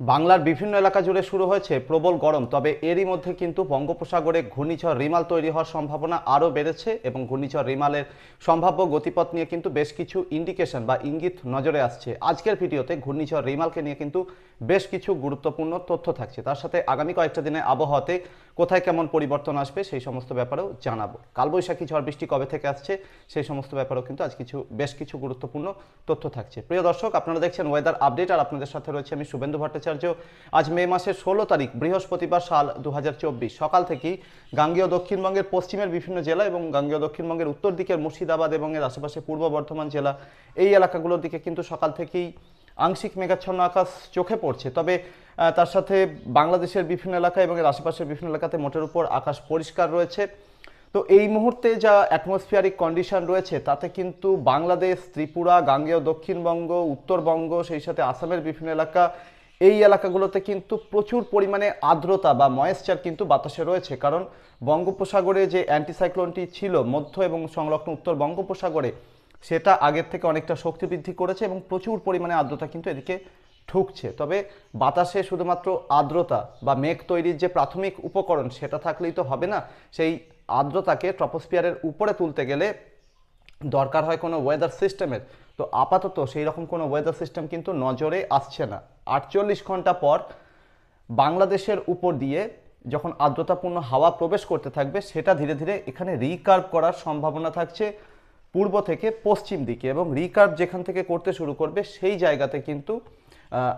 বাংলার বিভিন্ন এলাকা জুড়ে শুরু হয়েছে প্রবল গরম, তবে এরই মধ্যে কিন্তু বঙ্গোপসাগরে ঘূর্ণিঝড় রিমাল তৈরি হওয়ার সম্ভাবনা আরও বেড়েছে এবং ঘূর্ণিঝড় রিমালের সম্ভাব্য গতিপথ নিয়ে কিন্তু বেশ কিছু ইন্ডিকেশন বা ইঙ্গিত নজরে আসছে। আজকের ভিডিওতে ঘূর্ণিঝড় রিমালকে নিয়ে কিন্তু বেশ কিছু গুরুত্বপূর্ণ তথ্য থাকছে। তার সাথে আগামী কয়েকটা দিনে আবহাওয়াতে কোথায় কেমন পরিবর্তন আসবে সেই সমস্ত ব্যাপারেও জানাব। কালবৈশাখী ঝড় বৃষ্টি কবে থেকে আসছে সেই সমস্ত ব্যাপারেও কিন্তু আজ কিছু, বেশ কিছু গুরুত্বপূর্ণ তথ্য থাকছে। প্রিয় দর্শক, আপনারা দেখছেন ওয়েদার আপডেট আর আপনাদের সাথে রয়েছে আমি শুভেন্দু ভট্টাচার্য। আজ মে মাসের ষোলো তারিখ, বৃহস্পতিবার সাল দু হাজার চব্বিশ। সকাল থেকেই গাঙ্গেয় দক্ষিণবঙ্গের পশ্চিমের বিভিন্ন জেলা এবং গাঙ্গেয় দক্ষিণবঙ্গের উত্তর দিকের মুর্শিদাবাদ এবং এর আশেপাশে পূর্ব বর্ধমান জেলা এই এলাকাগুলোর দিকে কিন্তু সকাল থেকেই আংশিক মেঘাচ্ছন্ন আকাশ চোখে পড়ছে। তবে তার সাথে বাংলাদেশের বিভিন্ন এলাকা এবং এর আশেপাশের বিভিন্ন এলাকাতে মোটের উপর আকাশ পরিষ্কার রয়েছে। তো এই মুহূর্তে যা অ্যাটমসফিয়ারিক কন্ডিশন রয়েছে, তাতে কিন্তু বাংলাদেশ, ত্রিপুরা, গাঙ্গেয় দক্ষিণবঙ্গ, উত্তরবঙ্গ, সেই সাথে আসামের বিভিন্ন এলাকা এই এলাকাগুলোতে কিন্তু প্রচুর পরিমাণে আর্দ্রতা বা ময়েশ্চার কিন্তু বাতাসে রয়েছে। কারণ বঙ্গোপসাগরে যে অ্যান্টিসাইক্লোনটি ছিল, মধ্য এবং সংলগ্ন উত্তর বঙ্গোপসাগরে, সেটা আগের থেকে অনেকটা শক্তি বৃদ্ধি করেছে এবং প্রচুর পরিমাণে আর্দ্রতা কিন্তু এদিকে ঠুকছে তবে বাতাসে শুধুমাত্র আর্দ্রতা বা মেঘ তৈরির যে প্রাথমিক উপকরণ, সেটা থাকলেই তো হবে না। সেই আর্দ্রতাকে ট্রপোস্ফিয়ারের উপরে তুলতে গেলে দরকার হয় কোনো ওয়েদার সিস্টেমের তো আপাতত সেই রকম কোনো ওয়েদার সিস্টেম কিন্তু নজরে আসছে না। আটচল্লিশ ঘণ্টা পর বাংলাদেশের উপর দিয়ে যখন আর্দ্রতাপূর্ণ হাওয়া প্রবেশ করতে থাকবে, সেটা ধীরে ধীরে এখানে রিকার্ভ করার সম্ভাবনা থাকছে পূর্ব থেকে পশ্চিম দিকে এবং রিকার্ভ যেখান থেকে করতে শুরু করবে, সেই জায়গাতে কিন্তু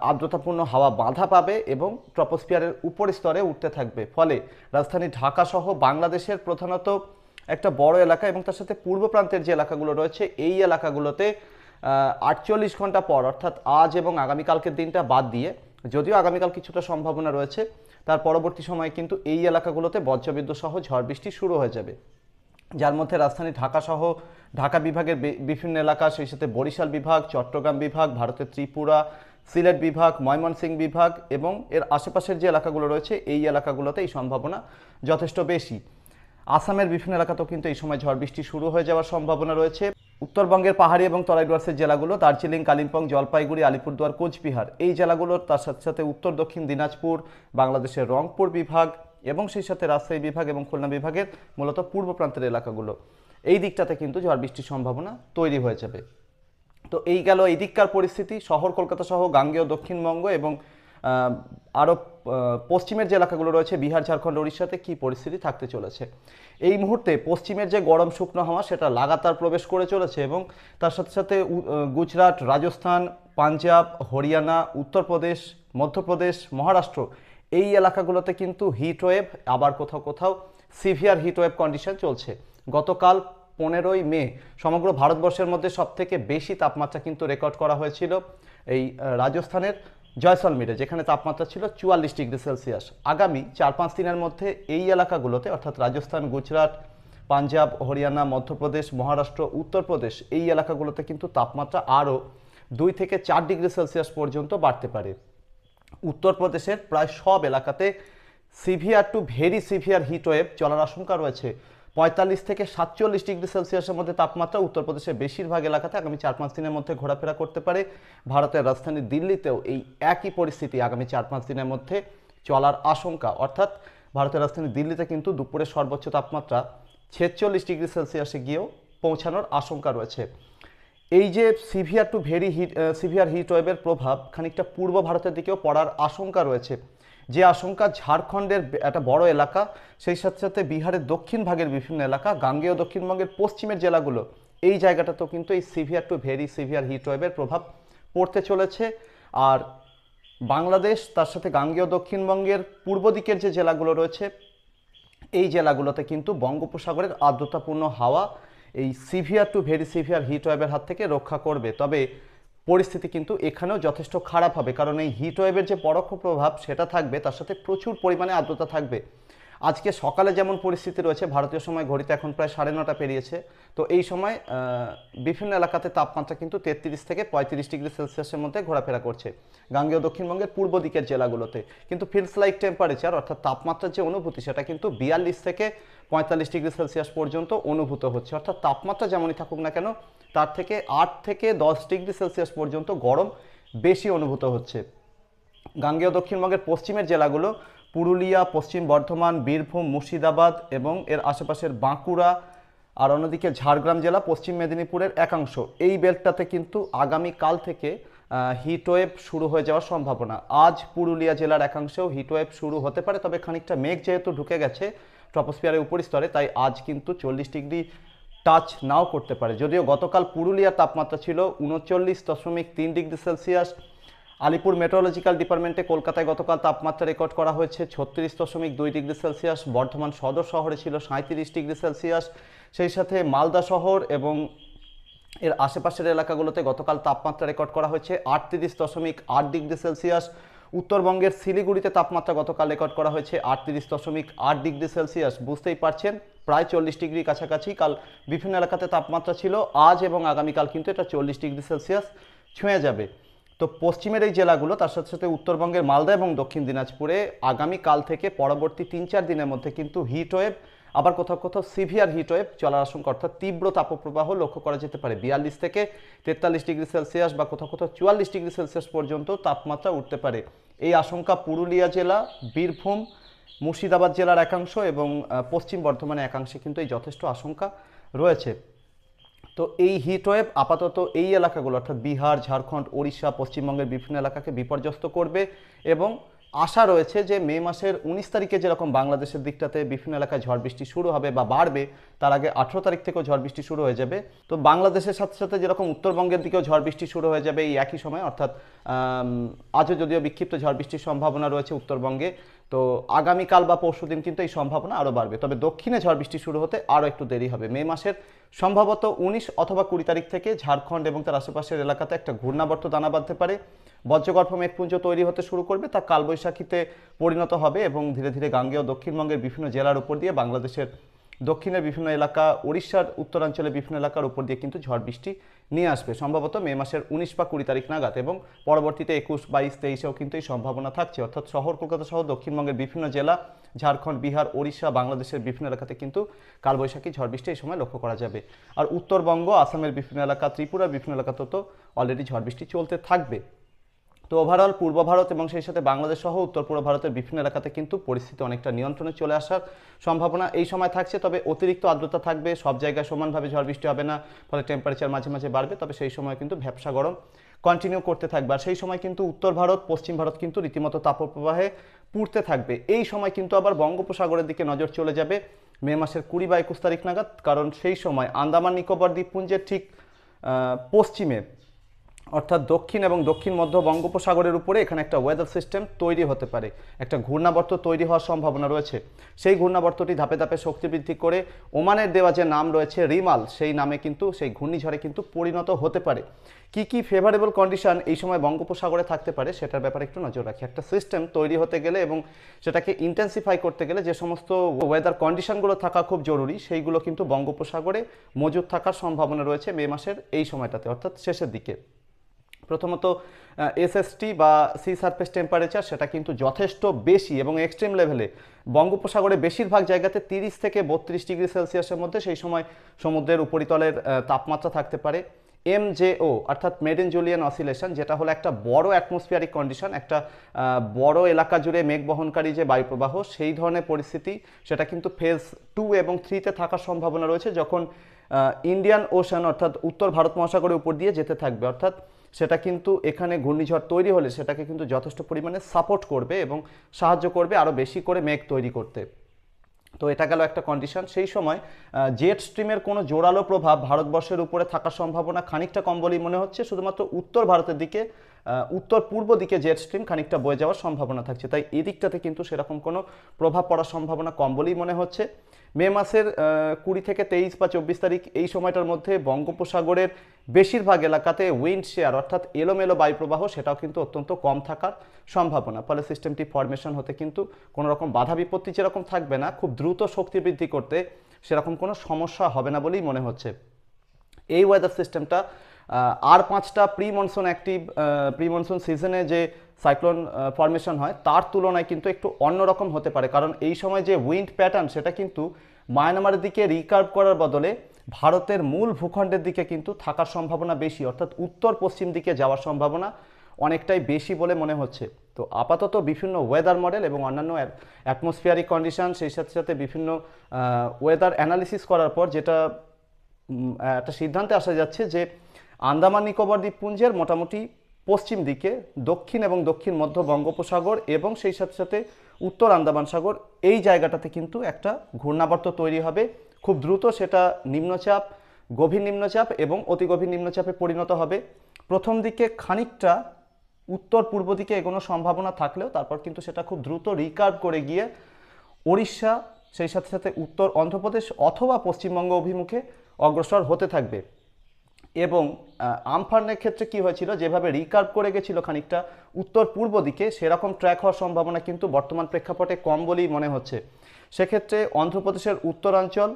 আর্দ্রতাপূর্ণ হাওয়া বাধা পাবে এবং ট্রপোস্ফিয়ারের উপর স্তরে উঠতে থাকবে। ফলে রাজধানী ঢাকা সহ বাংলাদেশের প্রধানত একটা বড় এলাকা এবং তার সাথে পূর্ব প্রান্তের যে এলাকাগুলো রয়েছে, এই এলাকাগুলোতে আটচল্লিশ ঘণ্টা পর, অর্থাৎ আজ এবং আগামীকালকের দিনটা বাদ দিয়ে, যদিও আগামীকাল কিছুটা সম্ভাবনা রয়েছে, তার পরবর্তী সময়ে কিন্তু এই এলাকাগুলোতে বজ্রবিদ্যুৎ সহ ঝড় বৃষ্টি শুরু হয়ে যাবে। যার মধ্যে রাজধানী ঢাকা সহ ঢাকা বিভাগের বিভিন্ন এলাকা, সেই সাথে বরিশাল বিভাগ, চট্টগ্রাম বিভাগ, ভারতের ত্রিপুরা, সিলেট বিভাগ, ময়মনসিংহ বিভাগ এবং এর আশেপাশের যে এলাকাগুলো রয়েছে, এই এলাকাগুলোতে এই সম্ভাবনা যথেষ্ট বেশি। আসামের বিভিন্ন এলাকাতেও কিন্তু এই সময় ঝড় বৃষ্টি শুরু হয়ে যাওয়ার সম্ভাবনা রয়েছে। উত্তরবঙ্গের পাহাড়ি এবং তরাই ডুয়ার্সের জেলাগুলো দার্জিলিং কালিম্পং জলপাইগুড়ি আলিপুরদুয়ার কোচবিহার এই জেলাগুলোর তার সাথে সাথে উত্তর দক্ষিণ দিনাজপুর বাংলাদেশের রংপুর বিভাগ এবং সেই সাথে রাজশাহী বিভাগ এবং খুলনা বিভাগের মূলত পূর্ব প্রান্তের এলাকাগুলো। এই দিকটাতে কিন্তু ঝড় বৃষ্টির সম্ভাবনা তৈরি হয়ে যাবে। তো এই গেল এই দিককার পরিস্থিতি। শহর কলকাতা সহ গাঙ্গেয় দক্ষিণবঙ্গ এবং আহ, পশ্চিমের যে এলাকাগুলো রয়েছে, বিহার, ঝাড়খণ্ড উড়িষ্যাতে কী পরিস্থিতি থাকতে চলেছে? এই মুহূর্তে পশ্চিমের যে গরম শুকনো হাওয়া, সেটা লাগাতার প্রবেশ করে চলেছে এবং তার সাথে সাথে গুজরাট, রাজস্থান, পাঞ্জাব, হরিয়ানা, উত্তরপ্রদেশ, মধ্যপ্রদেশ, মহারাষ্ট্র এই এলাকাগুলোতে কিন্তু হিট ওয়েভ আবার কোথাও কোথাও সিভিয়ার হিট ওয়েভ কন্ডিশন চলছে। গতকাল পনেরোই মে সমগ্র ভারতবর্ষের মধ্যে সবথেকে বেশি তাপমাত্রা কিন্তু রেকর্ড করা হয়েছিল এই রাজস্থানের। জয়সলমীরে যেখানে তাপমাত্রা ছিল চুয়াল্লিশ ডিগ্রি সেলসিয়াস। আগামী চার পাঁচ দিনের মধ্যে এই এলাকাগুলোতে, অর্থাৎ রাজস্থান, গুজরাট, পাঞ্জাব, হরিয়ানা, মধ্যপ্রদেশ, মহারাষ্ট্র, উত্তরপ্রদেশ, এই এলাকাগুলোতে কিন্তু তাপমাত্রা আরও দুই থেকে চার ডিগ্রি সেলসিয়াস পর্যন্ত বাড়তে পারে। উত্তরপ্রদেশের প্রায় সব এলাকাতে severe to very severe heat wave চলার আশঙ্কা রয়েছে। পঁয়তাল্লিশ থেকে সাতচল্লিশ ডিগ্রি সেলসিয়াসের মধ্যে তাপমাত্রা উত্তরপ্রদেশের বেশিরভাগ এলাকাতে আগামী চার পাঁচ দিনের মধ্যে ঘোরাফেরা করতে পারে। ভারতের রাজধানী দিল্লিতেও এই একই পরিস্থিতি আগামী চার পাঁচ দিনের মধ্যে চলার আশঙ্কা। অর্থাৎ ভারতের রাজধানী দিল্লিতে কিন্তু দুপুরের সর্বোচ্চ তাপমাত্রা ছেচল্লিশ ডিগ্রি সেলসিয়াসে গিয়েও পৌঁছানোর আশঙ্কা রয়েছে। এই যে severe to very heat severe heat ওয়েভের প্রভাব খানিকটা পূর্ব ভারতের দিকেও পড়ার আশঙ্কা রয়েছে। যে আশঙ্কা ঝাড়খণ্ডের একটা বড় এলাকা, সেই সাথে সাথে বিহারের দক্ষিণ ভাগের বিভিন্ন এলাকা, গাঙ্গেয় দক্ষিণবঙ্গের পশ্চিমের জেলাগুলো, এই জায়গাটাতেও কিন্তু এই severe to very severe heat ওয়েভের প্রভাব পড়তে চলেছে। আর বাংলাদেশ, তার সাথে গাঙ্গেয় দক্ষিণবঙ্গের পূর্ব দিকের যে জেলাগুলো রয়েছে, এই জেলাগুলোতে কিন্তু বঙ্গোপসাগরের আর্দ্রতাপূর্ণ হাওয়া এই severe to very severe heat ওয়েভের হাত থেকে রক্ষা করবে। তবে পরিস্থিতি কিন্তু এখানেও যথেষ্ট খারাপ হবে, কারণ এই হিট ওয়েভের যে পরোক্ষ প্রভাব সেটা থাকবে, তার সাথে প্রচুর পরিমাণে আর্দ্রতা থাকবে। আজকে সকালে যেমন পরিস্থিতি রয়েছে, ভারতীয় সময় ঘড়িতে এখন প্রায় সাড়ে নটা পেরিয়েছে। তো এই সময় বিভিন্ন এলাকাতে তাপমাত্রা কিন্তু তেত্রিশ থেকে পঁয়ত্রিশ ডিগ্রি সেলসিয়াসের মধ্যে ঘোরাফেরা করছে, গাঙ্গেয় দক্ষিণবঙ্গের পূর্ব দিকের জেলাগুলোতে। কিন্তু ফিলস লাইক টেম্পারেচার অর্থাৎ তাপমাত্রার যে অনুভূতি, সেটা কিন্তু বিয়াল্লিশ থেকে পঁয়তাল্লিশ ডিগ্রি সেলসিয়াস পর্যন্ত অনুভূত হচ্ছে। অর্থাৎ তাপমাত্রা যেমনই থাকুক না কেন তার থেকে আট থেকে দশ ডিগ্রি সেলসিয়াস পর্যন্ত গরম বেশি অনুভূত হচ্ছে। গাঙ্গেয় দক্ষিণবঙ্গের পশ্চিমের জেলাগুলো পুরুলিয়া, পশ্চিম বর্ধমান, বীরভূম, মুর্শিদাবাদ এবং এর আশেপাশের বাঁকুড়া আর অন্যদিকে ঝাড়গ্রাম জেলা, পশ্চিম মেদিনীপুরের একাংশ। এই বেল্টটাতে কিন্তু আগামী কাল থেকে হিটওয়েভ শুরু হয়ে যাওয়ার সম্ভাবনা। আজ পুরুলিয়া জেলার একাংশেও হিটওয়েভ শুরু হতে পারে, তবে খানিকটা মেঘ যেহেতু ঢুকে গেছে ট্রপোস্ফিয়ারের উপরিস্তরে, তাই আজ কিন্তু চল্লিশ ডিগ্রি টাচ নাও করতে পারে। যদিও গতকাল পুরুলিয়ার তাপমাত্রা ছিল উনচল্লিশ দশমিক তিন ডিগ্রি সেলসিয়াস। আলিপুর মেট্রোলজিক্যাল ডিপার্টমেন্টে কলকাতায় গতকাল তাপমাত্রা রেকর্ড করা হয়েছে ছত্রিশ দশমিক দুই ডিগ্রি সেলসিয়াস। বর্ধমান সদর শহরে ছিল সাঁত্রিশ ডিগ্রি সেলসিয়াস। সেই সাথে মালদা শহর এবং এর আশেপাশের এলাকাগুলোতে গতকাল তাপমাত্রা রেকর্ড করা হয়েছে আটত্রিশ দশমিক আট ডিগ্রি সেলসিয়াস। উত্তরবঙ্গের শিলিগুড়িতে তাপমাত্রা গতকাল রেকর্ড করা হয়েছে আটত্রিশ দশমিক আট ডিগ্রি সেলসিয়াস। বুঝতেই পারছেন, প্রায় চল্লিশ ডিগ্রি কাছাকাছি। কাল বিভিন্ন এলাকাতে তাপমাত্রা ছিল, আজ এবং আগামীকাল কিন্তু এটা চল্লিশ ডিগ্রি সেলসিয়াস ছুঁয়ে যাবে। তো পশ্চিমের এই জেলাগুলো, তার সাথে সাথে উত্তরবঙ্গের মালদা এবং দক্ষিণ দিনাজপুরে আগামী কাল থেকে পরবর্তী তিন চার দিনের মধ্যে কিন্তু হিট ওয়েভ আবার কোথাও কোথাও সিভিয়ার হিটওয়েভ চলার আশঙ্কা, অর্থাৎ তীব্র তাপপ্রবাহ লক্ষ্য করা যেতে পারে। বিয়াল্লিশ থেকে তেতাল্লিশ ডিগ্রি সেলসিয়াস বা কোথাও কোথাও চুয়াল্লিশ ডিগ্রি সেলসিয়াস পর্যন্ত তাপমাত্রা উঠতে পারে। এই আশঙ্কা পুরুলিয়া জেলা, বীরভূম, মুর্শিদাবাদ জেলার একাংশ এবং পশ্চিম বর্ধমানের একাংশে কিন্তু এই যথেষ্ট আশঙ্কা রয়েছে। তো এই হিটওয়েভ আপাতত এই এলাকাগুলো, অর্থাৎ বিহার, ঝাড়খণ্ড, ওড়িশা, পশ্চিমবঙ্গের বিভিন্ন এলাকাকে বিপর্যস্ত করবে এবং আশা রয়েছে যে মে মাসের উনিশ তারিখে যেরকম বাংলাদেশের দিকটাতে বিভিন্ন এলাকায় ঝড় বৃষ্টি শুরু হবে বা বাড়বে, তার আগে আঠেরো তারিখ থেকেও ঝড় বৃষ্টি শুরু হয়ে যাবে। তো বাংলাদেশের সাথে সাথে যেরকম উত্তরবঙ্গের দিকেও ঝড় বৃষ্টি শুরু হয়ে যাবে এই একই সময়, অর্থাৎ আজও যদিও বিক্ষিপ্ত ঝড় বৃষ্টির সম্ভাবনা রয়েছে উত্তরবঙ্গে তো আগামীকাল বা পরশু দিন কিন্তু এই সম্ভাবনা আরও বাড়বে। তবে দক্ষিণে ঝড় বৃষ্টি শুরু হতে আরও একটু দেরি হবে। মে মাসের সম্ভবত উনিশ অথবা কুড়ি তারিখ থেকে ঝাড়খণ্ড এবং তার আশেপাশের এলাকাতে একটা ঘূর্ণাবর্ত দানা বাঁধতে পারে। বজ্রগর্ভ মেঘপুঞ্জ তৈরি হতে শুরু করবে, তা কালবৈশাখীতে পরিণত হবে এবং ধীরে ধীরে গাঙ্গেয় দক্ষিণবঙ্গের বিভিন্ন জেলার উপর দিয়ে বাংলাদেশের দক্ষিণের বিভিন্ন এলাকা উড়িষ্যার উত্তরাঞ্চলের বিভিন্ন এলাকার উপর দিয়ে কিন্তু ঝড় বৃষ্টি নিয়ে আসবে। সম্ভবত মে মাসের উনিশ বা কুড়ি তারিখ নাগাদ এবং পরবর্তীতে একুশ, বাইশ, তেইশেও কিন্তু এই সম্ভাবনা থাকছে। অর্থাৎ শহর কলকাতা সহ দক্ষিণবঙ্গের বিভিন্ন জেলা, ঝাড়খণ্ড, বিহার, ওড়িশা, বাংলাদেশের বিভিন্ন এলাকাতে কিন্তু কালবৈশাখী ঝড় বৃষ্টি এই সময় লক্ষ্য করা যাবে। আর উত্তরবঙ্গ, আসামের বিভিন্ন এলাকা, ত্রিপুরার বিভিন্ন এলাকাতেও তো অলরেডি ঝড় বৃষ্টি চলতে থাকবে। তো ওভারঅল পূর্ব ভারত এবং সেই সাথে বাংলাদেশ সহ উত্তর পূর্ব ভারতের বিভিন্ন এলাকাতে কিন্তু পরিস্থিতি অনেকটা নিয়ন্ত্রণে চলে আসার সম্ভাবনা এই সময় থাকছে। তবে অতিরিক্ত আর্দ্রতা থাকবে, সব জায়গায় সমানভাবে ঝড় বৃষ্টি হবে না, ফলে টেম্পারেচার মাঝে মাঝে বাড়বে, তবে সেই সময় কিন্তু ভ্যাবসা গরম কন্টিনিউ করতে থাকবে। আর সেই সময় কিন্তু উত্তর ভারত, পশ্চিম ভারত কিন্তু রীতিমতো তাপপ্রবাহে পুড়তে থাকবে। এই সময় কিন্তু আবার বঙ্গোপসাগরের দিকে নজর চলে যাবে, মে মাসের কুড়ি বা একুশ তারিখ নাগাদ, কারণ সেই সময় আন্দামান, নিকোবর দ্বীপপুঞ্জের ঠিক পশ্চিমে অর্থাৎ দক্ষিণ এবং দক্ষিণ মধ্য বঙ্গোপসাগরের উপরে এখানে একটা ওয়েদার সিস্টেম তৈরি হতে পারে। একটা ঘূর্ণাবর্ত তৈরি হওয়ার সম্ভাবনা রয়েছে। সেই ঘূর্ণাবর্তটি ধাপে ধাপে শক্তি বৃদ্ধি করে ওমানের দেওয়া যে নাম রয়েছে রিমাল, সেই নামে কিন্তু, সেই ঘূর্ণিঝড়ে কিন্তু পরিণত হতে পারে। কি কি ফেভারেবল কন্ডিশন এই সময় বঙ্গোপসাগরে থাকতে পারে সেটার ব্যাপারে একটু নজর রাখি। একটা সিস্টেম তৈরি হতে গেলে এবং সেটাকে ইন্টেন্সিফাই করতে গেলে যে সমস্ত ওয়েদার কন্ডিশনগুলো থাকা খুব জরুরি, সেইগুলো কিন্তু বঙ্গোপসাগরে মজুদ থাকার সম্ভাবনা রয়েছে মে মাসের এই সময়টাতে, অর্থাৎ শেষের দিকে। প্রথমত এসএসটি বা সি সারফেস টেম্পারেচার সেটা কিন্তু যথেষ্ট বেশি এবং এক্সট্রিম লেভেলে বঙ্গোপসাগরে বেশিরভাগ জায়গাতে তিরিশ থেকে বত্রিশ ডিগ্রি সেলসিয়াসের মধ্যে সেই সময় সমুদ্রের উপরিতলের তাপমাত্রা থাকতে পারে। এমজেও অর্থাৎ মেড ইন জুলিয়ান অসিলেশন যেটা হলো একটা বড় অ্যাটমসফিয়ারিক কন্ডিশন একটা বড় এলাকা জুড়ে মেঘ বহনকারী যে বায়ুপ্রবাহ, সেই ধরনের পরিস্থিতি, সেটা কিন্তু ফেজ টু এবং থ্রিতে থাকার সম্ভাবনা রয়েছে, যখন ইন্ডিয়ান ওশান অর্থাৎ উত্তর ভারত মহাসাগরের উপর দিয়ে যেতে থাকবে। অর্থাৎ সেটা কিন্তু এখানে ঘূর্ণিঝড় তৈরি হলে সেটাকে কিন্তু যথেষ্ট পরিমাণে সাপোর্ট করবে এবং সাহায্য করবে আরও বেশি করে মেঘ তৈরি করতে। তো এটা গেল একটা কন্ডিশন সেই সময় জেট স্ট্রিমের কোনো জোরালো প্রভাব ভারতবর্ষের উপরে থাকার সম্ভাবনা খানিকটা কম বলেই মনে হচ্ছে। শুধুমাত্র উত্তর ভারতের দিকে উত্তর পূর্ব দিকে জেট স্ট্রিম খানিকটা বয়ে যাওয়ার সম্ভাবনা থাকছে। তাই এই দিকটাতে কিন্তু সেরকম কোনো প্রভাব পড়ার সম্ভাবনা কম বলেই মনে হচ্ছে। মে মাসের কুড়ি থেকে তেইশ বা চব্বিশ তারিখ এই সময়টার মধ্যে বঙ্গোপসাগরের বেশিরভাগ এলাকাতে উইন্ড শেয়ার অর্থাৎ এলোমেলো বায়ুপ্রবাহ, সেটাও কিন্তু অত্যন্ত কম থাকার সম্ভাবনা। ফলে সিস্টেমটি ফরমেশন হতে কিন্তু কোনো রকম বাধা বিপত্তি যেরকম থাকবে না, খুব দ্রুত শক্তি বৃদ্ধি করতে সেরকম কোনো সমস্যা হবে না বলেই মনে হচ্ছে। এই ওয়েদার সিস্টেমটা আর পাঁচটা pre monsoon active pre monsoon সিজনে যে সাইক্লোন ফরমেশন হয়, তার তুলনায় কিন্তু একটু অন্যরকম হতে পারে। কারণ এই সময় যে উইন্ড প্যাটার্ন সেটা কিন্তু মায়ানমারের দিকে রিকার্ভ করার বদলে ভারতের মূল ভূখণ্ডের দিকে কিন্তু থাকার সম্ভাবনা বেশি। অর্থাৎ উত্তর পশ্চিম দিকে যাওয়ার সম্ভাবনা অনেকটাই বেশি বলে মনে হচ্ছে। তো আপাতত বিভিন্ন ওয়েদার মডেল এবং অন্যান্য অ্যাটমসফিয়ারিক কন্ডিশন সেই সাথে সাথে বিভিন্ন ওয়েদার অ্যানালিসিস করার পর যেটা একটা সিদ্ধান্তে আসা যাচ্ছে যে আন্দামান নিকোবর দ্বীপপুঞ্জের মোটামুটি পশ্চিম দিকে, দক্ষিণ এবং দক্ষিণ মধ্য বঙ্গোপসাগর এবং সেই সাথে সাথে উত্তর আন্দামান সাগর, এই জায়গাটাতে কিন্তু একটা ঘূর্ণাবর্ত তৈরি হবে। খুব দ্রুত সেটা নিম্নচাপ, গভীর নিম্নচাপ এবং অতি গভীর নিম্নচাপে পরিণত হবে। প্রথম দিকে খানিকটা উত্তর পূর্ব দিকে এগোনোর সম্ভাবনা থাকলেও তারপর কিন্তু সেটা খুব দ্রুত রিকার্ভ করে গিয়ে ওড়িশা, সেই সাথে সাথে উত্তর অন্ধ্রপ্রদেশ অথবা পশ্চিমবঙ্গ অভিমুখে অগ্রসর হতে থাকবে। এবং আমফানের ক্ষেত্রে কি হয়েছিল? যেভাবে রিকার্ভ করে গেছিল খানিকটা, উত্তর পূর্ব দিকে, সেরকম ট্র্যাক হওয়ার সম্ভাবনা কিন্তু বর্তমান প্রেক্ষাপটে কম বলেই মনে হচ্ছে। সেক্ষেত্রে অন্ধ্রপ্রদেশের উত্তরাঞ্চল,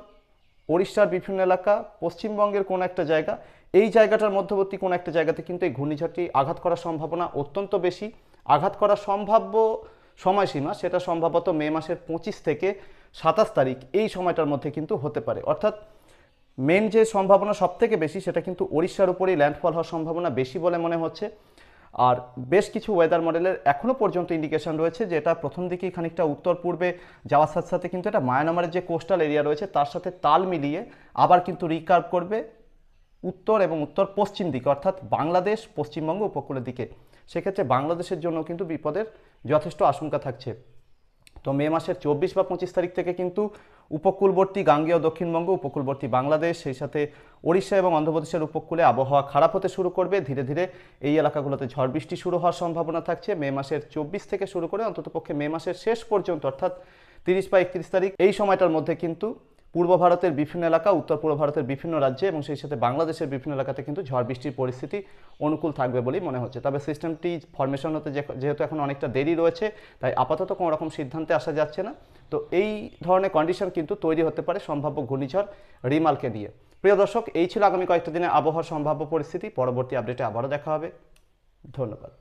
ওড়িশার বিভিন্ন এলাকা, পশ্চিমবঙ্গের কোনো একটা জায়গা, এই জায়গাটার মধ্যবর্তী কোনো একটা জায়গাতে কিন্তু এই ঘূর্ণিঝড়টি আঘাত করার সম্ভাবনা অত্যন্ত বেশি। আঘাত করার সম্ভাব্য সময়সীমা সেটা সম্ভবত মে মাসের পঁচিশ থেকে সাতাশ তারিখ, এই সময়টার মধ্যে কিন্তু হতে পারে। অর্থাৎ মেন যে সম্ভাবনা সব থেকে বেশি, সেটা কিন্তু ওড়িশার উপরেই ল্যান্ডফল হওয়ার সম্ভাবনা বেশি বলে মনে হচ্ছে। আর বেশ কিছু ওয়েদার মডেলের এখনও পর্যন্ত ইন্ডিকেশন রয়েছে যে এটা প্রথম দিকেই খানিকটা উত্তর পূর্বে যাওয়ার সাথে সাথে কিন্তু এটা মায়ানমারের যে কোস্টাল এরিয়া রয়েছে, তার সাথে তাল মিলিয়ে আবার কিন্তু রিকার্ভ করবে উত্তর এবং উত্তর পশ্চিম দিকে, অর্থাৎ বাংলাদেশ, পশ্চিমবঙ্গ উপকূলের দিকে। সেক্ষেত্রে বাংলাদেশের জন্য কিন্তু বিপদের যথেষ্ট আশঙ্কা থাকছে। তো মে মাসের চব্বিশ বা পঁচিশ তারিখ থেকে কিন্তু উপকূলবর্তী গাঙ্গেয় দক্ষিণবঙ্গ, উপকূলবর্তী বাংলাদেশ, সেই সাথে ওড়িশা এবং অন্ধ্রপ্রদেশের উপকূলে আবহাওয়া খারাপ হতে শুরু করবে। ধীরে ধীরে এই এলাকাগুলোতে ঝড় বৃষ্টি শুরু হওয়ার সম্ভাবনা থাকছে। মে মাসের চব্বিশ থেকে শুরু করে অন্ততপক্ষে মে মাসের শেষ পর্যন্ত, অর্থাৎ তিরিশ বা একত্রিশ তারিখ, এই সময়টার মধ্যে কিন্তু পূর্ব ভারতের বিভিন্ন এলাকা, উত্তর পূর্ব ভারতের বিভিন্ন রাজ্যে এবং সেই সাথে বাংলাদেশের বিভিন্ন এলাকাতে কিন্তু ঝড় বৃষ্টির পরিস্থিতি অনুকূল থাকবে বলেই মনে হচ্ছে। তবে সিস্টেমটি ফরমেশন হতে যেহেতু এখন অনেকটা দেরি রয়েছে, তাই আপাতত কোনো রকম সিদ্ধান্তে আসা যাচ্ছে না। তো এই ধরনের কন্ডিশন কিন্তু তৈরি হতে পারে সম্ভাব্য ঘূর্ণিঝড় রিমালকে নিয়ে। প্রিয় দর্শক, এই ছিল আগামী কয়েকটা দিনে আবহাওয়ার সম্ভাব্য পরিস্থিতি। পরবর্তী আপডেটে আবারও দেখা হবে। ধন্যবাদ।